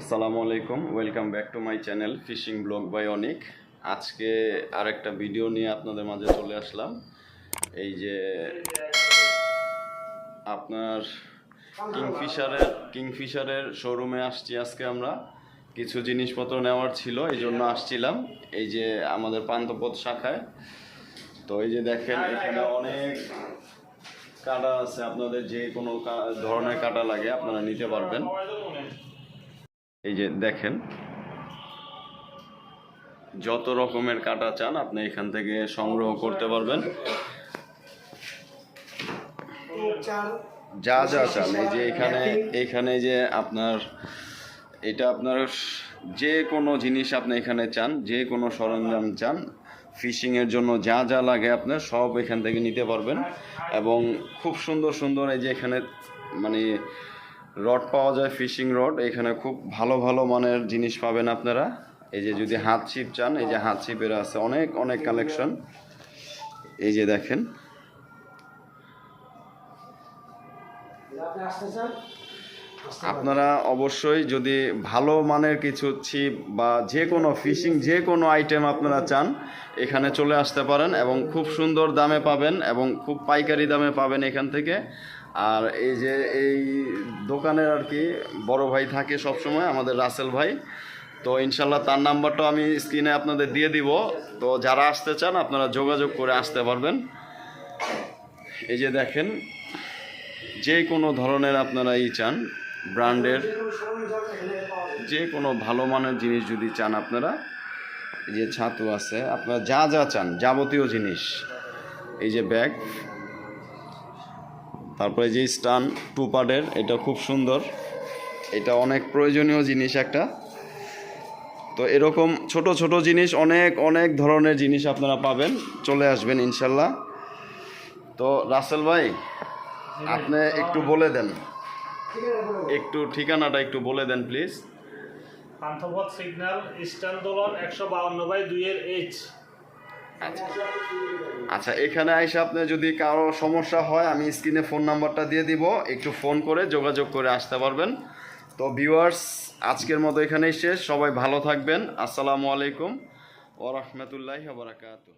আসসালামু আলাইকুম, welcome back to my channel fishing blog by Anik. আজকে আরেকটা ভিডিও নিয়ে আপনাদের মাঝে চলে আসলাম। এই যে আপনার কিংফিশারের কিংফিশারের শোরুমে আসছি আজকে আমরা। কিছু জিনিসপত্র নেওয়ার ছিল, এই জন্য আসছিলাম। এই যে আমাদের পান্তপথ শাখায়। তো এই যে দেখেন, এখানে অনেক কাটা আছে। আপনাদের যে কোনো ধরনের কাটা লাগে, আপনারা নিতে পারবেন। এই যে দেখেন, যত রকমের কাটা চান আপনি এখান থেকে সংগ্রহ করতে পারবেন। যা যা চান, এই যে এখানে এখানে যে আপনার, এটা আপনার যে কোনো জিনিস আপনি এখানে চান, যে কোনো সরঞ্জাম চান ফিশিংয়ের জন্য যা যা লাগে আপনার সব এখান থেকে নিতে পারবেন। এবং খুব সুন্দর সুন্দর এই যে এখানে মানে রড পাওয়া যায়, ফিশিং রড। এখানে খুব ভালো ভালো মানের জিনিস পাবেন আপনারা। এই যে যদি হাত ছিপ চান, এই যে হাত ছিপের আছে অনেক অনেক কালেকশন এই যে দেখেন। আপনারা অবশ্যই যদি ভালো মানের কিছু ছিপ বা যে কোনো ফিশিং, যে কোনো আইটেম আপনারা চান, এখানে চলে আসতে পারেন এবং খুব সুন্দর দামে পাবেন এবং খুব পাইকারি দামে পাবেন এখান থেকে। আর এই যে এই দোকানের আর কি বড় ভাই থাকে সব সময় আমাদের রাসেল ভাই। তো ইনশাল্লাহ তার নাম্বারটাও আমি স্ক্রিনে আপনাদের দিয়ে দিব। তো যারা আসতে চান, আপনারা যোগাযোগ করে আসতে পারবেন। এই যে দেখেন, যে কোনো ধরনের আপনারা ই চান, ব্র্যান্ডের, যে কোনো ভালো মানের জিনিস যদি চান আপনারা, এই যে ছাতু আছে, আপনারা যা যা চান, যাবতীয় জিনিস, এই যে ব্যাগ তারপরে যে স্টান টু পার্টের, এটা খুব সুন্দর। এটা অনেক প্রয়োজনীয় জিনিস একটা। তো এরকম ছোট ছোট জিনিস, অনেক অনেক ধরনের জিনিস আপনারা পাবেন। চলে আসবেন ইনশাল্লাহ। তো রাসেল ভাই, আপনি একটু বলে দেন। একটু ঠিকানাটা একটু বলে দেন, please. Panthapath signal, Eastern Dolon একশো বাউন্ন বাই দুইয়ের এইচ আচ্ছা। আচ্ছা এখানে এসে আপনি যদি কারও সমস্যা হয়, আমি স্ক্রিনে ফোন নাম্বারটা দিয়ে দিব। একটু ফোন করে যোগাযোগ করে আসতে পারবেন। তো ভিউয়ার্স, আজকের মতো এখানেই শেষ। সবাই ভালো থাকবেন। আসসালামু আলাইকুম ওরহমতুল্লাহ বারাকাতু